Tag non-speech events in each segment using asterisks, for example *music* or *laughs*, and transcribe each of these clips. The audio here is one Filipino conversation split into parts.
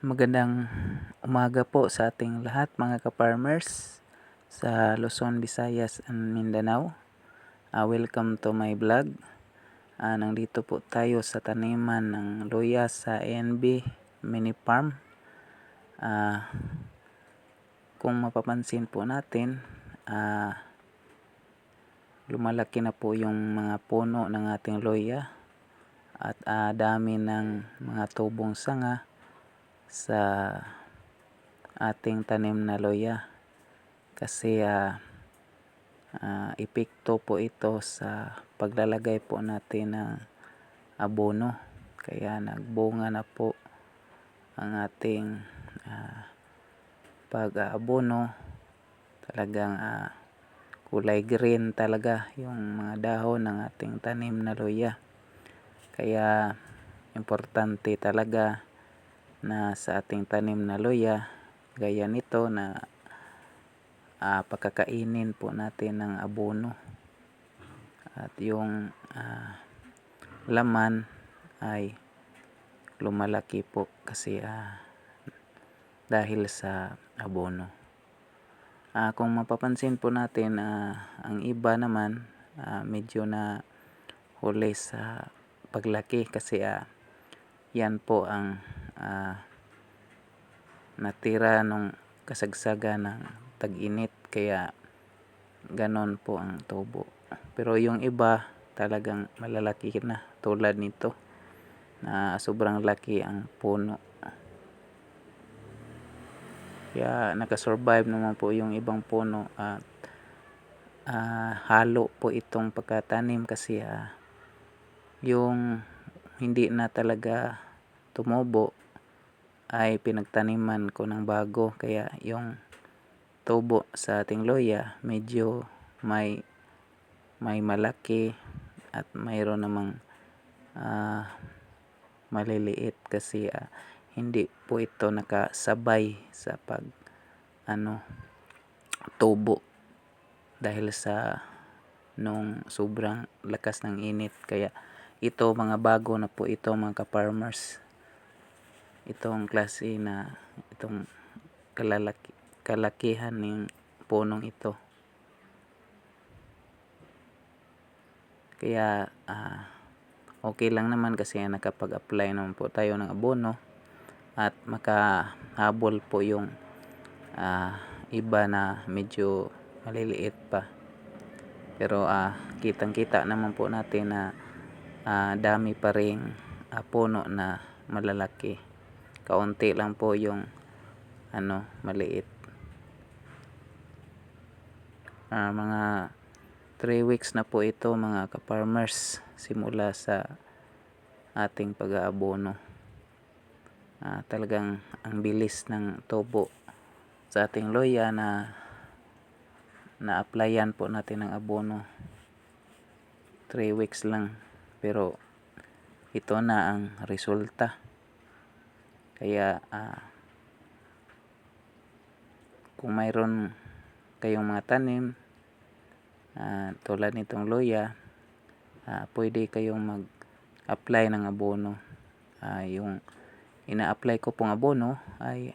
Magandang umaga po sa ating lahat mga ka-farmers sa Luzon, Visayas, and Mindanao. Uh, welcome to my vlog. Uh, nandito po tayo sa taniman ng luya sa ANB Mini Farm. Uh, kung mapapansin po natin, uh, lumalaki na po yung mga puno ng ating luya at uh, dami ng mga tubong sanga sa ating tanim na loya. Kasi uh, uh, epekto po ito sa paglalagay po natin ng abono. Kaya nagbunga na po ang ating uh, pag-aabono. Talagang uh, kulay green talaga yung mga dahon ng ating tanim na loya. Kaya importante talaga na sa ating tanim na loya gaya nito na uh, pagkakainin po natin ng abono. At yung uh, laman ay lumalaki po kasi uh, dahil sa abono. Uh, kung mapapansin po natin uh, ang iba naman uh, medyo na huli sa paglaki kasi uh, yan po ang uh, natira nung kasagsaga ng tag-init kaya ganon po ang tubo. Pero yung iba talagang malalaki na tulad nito na sobrang laki ang puno. Kaya nakasurvive naman po yung ibang puno at uh, halo po itong pagkatanim kasi uh, yung hindi na talaga tumubo ay pinagtaniman ko ng bago. Kaya yung tubo sa ating loya medyo may may malaki at mayroon namang uh, maliliit kasi uh, hindi po ito nakasabay sa pag ano tubo. Dahil sa nung sobrang lakas ng init. Kaya ito mga bago na po ito mga ka-farmers itong klase na itong kalalaki, kalakihan ng punong ito. Kaya uh, okay lang naman kasi nakapag-apply naman po tayo ng abono at makahabol po yung uh, iba na medyo maliliit pa. Pero uh, kitang-kita naman po natin na uh, dami pa ring uh, puno na malalaki kaunti lang po yung ano maliit. Uh, mga 3 weeks na po ito mga ka-farmers simula sa ating pag-aabono. Uh, talagang ang bilis ng tubo sa ating loya na na-applyan po natin ng abono. 3 weeks lang pero ito na ang resulta kaya uh, kung mayroon kayong mga tanim uh, tulad nitong loya, uh, pwede kayong mag-apply ng abono. Uh, yung ina-apply ko pong abono ay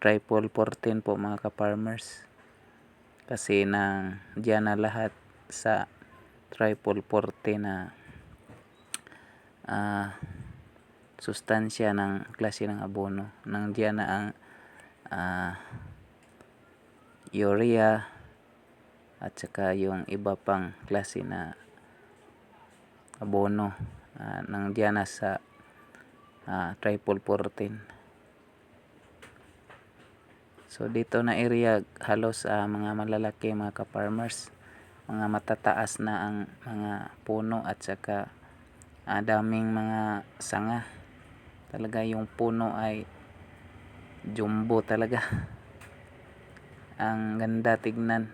triple 14 po mga ka-farmers. Kasi nang diyan na lahat sa triple 14 na uh, sustansya ng klase ng abono. Nandiyan na ang uh, urea at saka yung iba pang klase na abono uh, nandiyan na sa uh, triple 14. So dito na area halos uh, mga malalaki mga ka-farmers mga matataas na ang mga puno at saka uh, daming mga sanga talaga yung puno ay jumbo talaga. *laughs* Ang ganda tignan.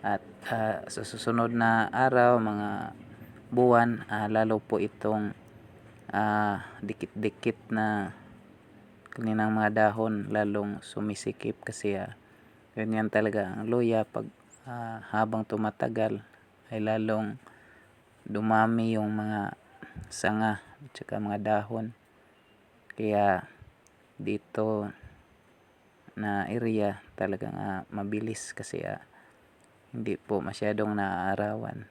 At uh, sa susunod na araw mga buwan uh, lalo po itong uh, dikit-dikit na kaninang mga dahon lalong sumisikip kasi uh, ganyan talaga ang luya pag uh, habang tumatagal ay lalong dumami yung mga sanga at mga dahon kaya dito na area talagang ah, mabilis kasi ah, hindi po masyadong naaarawan.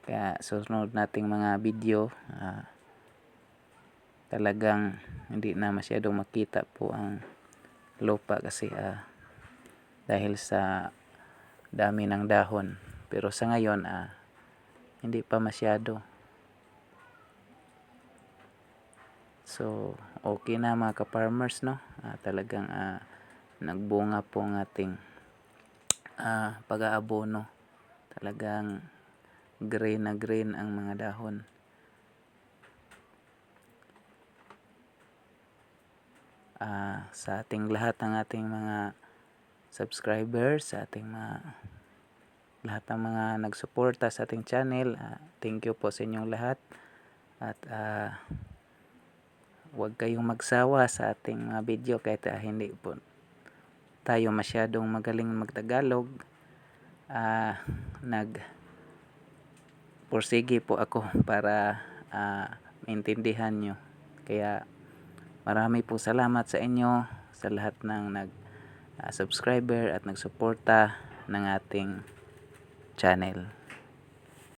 Kaya susunod nating mga video ah, talagang hindi na masyadong makita po ang lupa kasi ah, dahil sa dami ng dahon. Pero sa ngayon ah, hindi pa masyado. So, okay na mga ka-farmers, no? Ah, talagang ah, nagbunga po ang ating ah, pag-aabono. Talagang green na green ang mga dahon. Ah, sa ating lahat ng ating mga subscribers, sa ating mga lahat ng mga nagsuporta sa ating channel, ah, thank you po sa inyong lahat. At ah, huwag kayong magsawa sa ating mga video kahit ah, hindi po tayo masyadong magaling magtagalog. Ah, nag pursige po ako para ah, maintindihan nyo. Kaya marami po salamat sa inyo sa lahat ng nag ah, subscriber at nagsuporta ng ating channel.